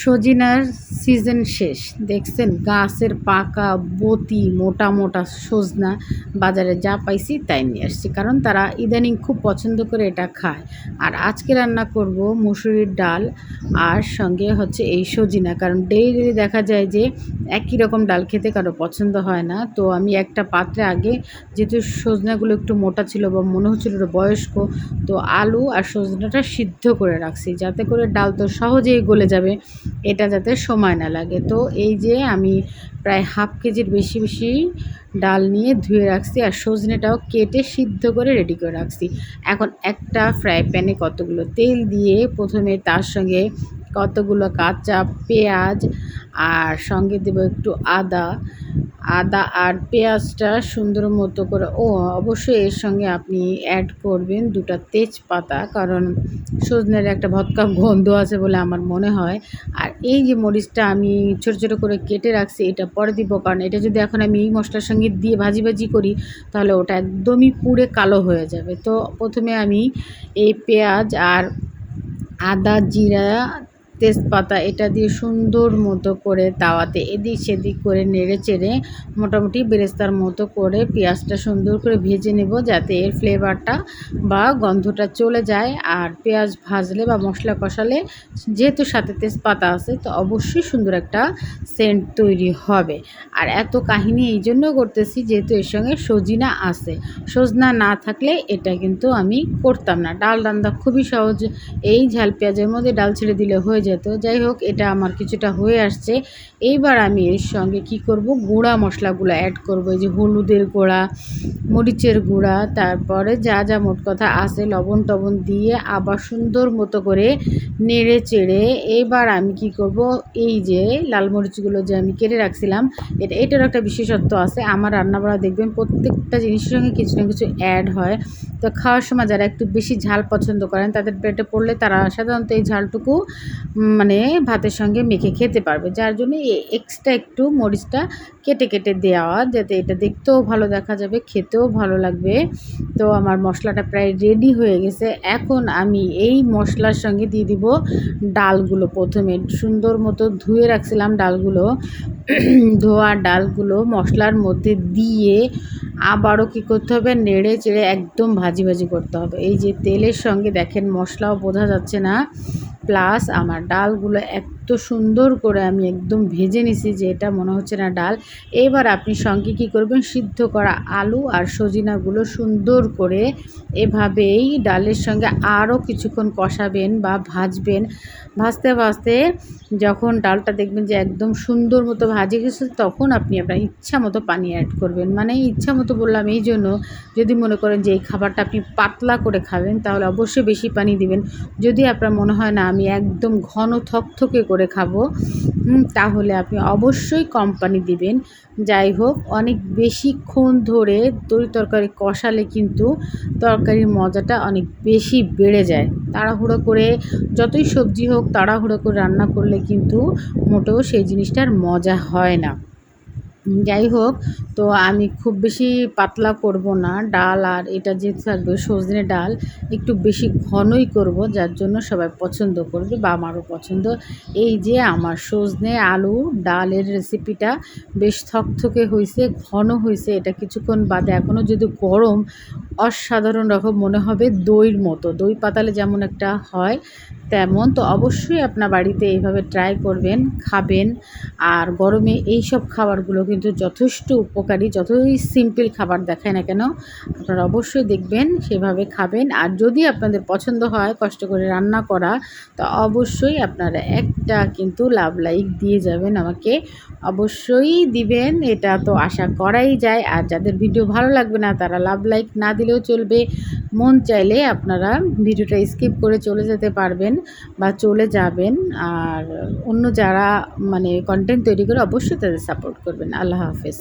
সজিনার season শেষ। দেখছেন, গাছের পাকা বতি, মোটা মোটা সজনা বাজারে যা পাইছি তাই নিয়ে আসছি। কারণ তারা ইদানিং খুব পছন্দ করে এটা খায়। আর আজকে রান্না করব মুসুরির ডাল আর সঙ্গে হচ্ছে এই সজিনা। কারণ ডেইলি দেখা যায় যে একই রকম ডাল খেতে কারও পছন্দ হয় না। তো আমি একটা পাত্রে আগে যেহেতু সজনাগুলো একটু মোটা ছিল বা মনে হচ্ছিল বয়স্ক, তো আলু আর সজনাটা সিদ্ধ করে রাখছি যাতে করে ডাল তো সহজেই গলে যাবে, এটা যাতে সময় না লাগে। তো এই যে আমি প্রায় হাফ কেজির বেশি বেশি ডাল নিয়ে ধুয়ে রাখছি আর সজনেটাও কেটে সিদ্ধ করে রেডি করে রাখছি। এখন একটা ফ্রাই প্যানে কতগুলো তেল দিয়ে প্রথমে তার সঙ্গে কতগুলো কাঁচা পেঁয়াজ, আর সঙ্গে দেবো একটু আদা। আদা আর পেঁয়াজটা সুন্দর মতো করে, ও, অবশ্যই এর সঙ্গে আপনি অ্যাড করবেন দুটা তেজপাতা, কারণ সজনের একটা ভৎকা গন্ধ আছে বলে আমার মনে হয়। আর এই যে মরিচটা আমি ছোটো ছোটো করে কেটে রাখছি, এটা পরে দিব, কারণ এটা যদি এখন আমি এই মশলার সঙ্গে দিয়ে ভাজি ভাজি করি, তাহলে ওটা একদমই পুড়ে কালো হয়ে যাবে। তো প্রথমে আমি এই পেঁয়াজ আর আদা, জিরা তেজপাতা এটা দিয়ে সুন্দর মতো করে তাওয়াতে এদিক সেদিক করে নেড়ে চেড়ে মোটামুটি বেরেস্তার মতো করে পেঁয়াজটা সুন্দর করে ভেজে নেব যাতে এর ফ্লেভারটা বা গন্ধটা চলে যায়। আর পেঁয়াজ ভাজলে বা মশলা কষালে যেহেতু সাথে তেজপাতা আছে, তো অবশ্যই সুন্দর একটা সেন্ট তৈরি হবে। আর এত কাহিনী এই জন্য করতেছি যেহেতু এর সঙ্গে সজিনা আছে। সজনা না থাকলে এটা কিন্তু আমি করতাম না। ডাল রান্না খুবই সহজ। এই ঝাল পেঁয়াজের মধ্যে ডাল ছেড়ে দিলে হয়ে যেত। যাই হোক, এটা আমার কিছুটা হয়ে আসছে। এইবার আমি এর সঙ্গে কি করব? গুঁড়া মশলাগুলো অ্যাড করব। এই যে হলুদের গুঁড়া, মরিচের গুঁড়া, তারপরে যা যা মোট কথা আছে লবণ টবণ দিয়ে আবার সুন্দর মতো করে নেড়ে চেড়ে এবার আমি কি করব? এই যে লাল মরিচগুলো যে আমি কেটে রাখছিলাম, এটা এটার একটা বিশেষত্ব আছে। আমার রান্নাবাড়া দেখবেন প্রত্যেকটা জিনিসের সঙ্গে কিছু না কিছু অ্যাড হয়। তো খাওয়ার সময় যারা একটু বেশি ঝাল পছন্দ করেন, তাদের পেটে পড়লে তারা সাধারণত এই ঝালটুকু মানে ভাতের সঙ্গে মেখে খেতে পারবে। যার জন্য এক্সট্রা একটু মরিচটা কেটে কেটে দেওয়া, যাতে এটা দেখতেও ভালো দেখা যাবে, খেতেও ভালো লাগবে। তো আমার মশলাটা প্রায় রেডি হয়ে গেছে। এখন আমি এই মশলার সঙ্গে দিয়ে দিব ডালগুলো প্রথমে। সুন্দর মতো ধুয়ে রাখছিলাম ডালগুলো। ধোয়া ডালগুলো মশলার মধ্যে দিয়ে আবারও কী করতে হবে? নেড়ে চেড়ে একদম ভাজি ভাজি করতে হবে। এই যে তেলের সঙ্গে দেখেন মশলাও বোঝা যাচ্ছে না। প্লাস আমার ডালগুলো এত সুন্দর করে আমি একদম ভেজে নিছি যে এটা মনে হচ্ছে না ডাল। এবার আপনি সঙ্গে কী করবেন? সিদ্ধ করা আলু আর সজিনাগুলো সুন্দর করে এভাবেই ডালের সঙ্গে আরও কিছুক্ষণ কষাবেন বা ভাজবেন। ভাজতে ভাজতে যখন ডালটা দেখবেন যে একদম সুন্দর মতো ভাজে গেছে, তখন আপনি আপনার ইচ্ছা মতো পানি অ্যাড করবেন। মানে ইচ্ছা মতো বললাম এই জন্য যদি মনে করেন যে এই খাবারটা আপনি পাতলা করে খাবেন, তাহলে অবশ্যই বেশি পানি দিবেন। যদি আপনার মনে হয় না আমি একদম ঘন থকথকে খাব। তাহলে আপনি অবশ্যই কোম্পানি দিবেন। যাই হোক, অনেক বেশিক্ষণ ধরে তরি তরকারি কষালে কিন্তু তরকারির মজাটা অনেক বেশি বেড়ে যায়। তাড়াহুড়ো করে যতই সবজি হোক, তাড়াহুড়ো করে রান্না করলে কিন্তু মোটেও সেই জিনিসটার মজা হয় না। যাই হোক, তো আমি খুব বেশি পাতলা করব না। ডাল আর এটা যে থাকবে সজনে ডাল, একটু বেশি ঘনই করব, যার জন্য সবাই পছন্দ করবে বা আমারও পছন্দ। এই যে আমার সজনে আলু, ডালের রেসিপিটা বেশ থকথকে হয়েছে ঘন হয়েছে এটা কিছুক্ষণ বাদে এখনও যদি গরম অসাধারণ রকম মনে হবে দইয়ের মতো। দই পাতালে যেমন একটা হয়, তেমন তো অবশ্যই আপনার বাড়িতে এইভাবে ট্রাই করবেন, খাবেন। আর গরমে এই সব খাবারগুলো কিন্তু যথেষ্ট উপকারী, যতই সিম্পল খাবার দেখায় না কেন, আপনারা অবশ্যই দেখবেন, সেভাবে খাবেন। আর যদি আপনাদের পছন্দ হয়, কষ্ট করে রান্না করা, তো অবশ্যই আপনারা একটা কিন্তু লাভ লাইক দিয়ে যাবেন আমাকে। অবশ্যই দিবেন, এটা তো আশা করাই যায়। আর যাদের ভিডিও ভালো লাগবে না, তারা লাভ লাইক না দিলেও চলবে। মন চাইলে আপনারা ভিডিওটা স্কিপ করে চলে যেতে পারবেন বা চলে যাবেন। আর অন্য যারা মানে কন্টেন্ট তৈরি করে অবশ্যই তাদের সাপোর্ট করবেন। আল্লাহ হাফেজ।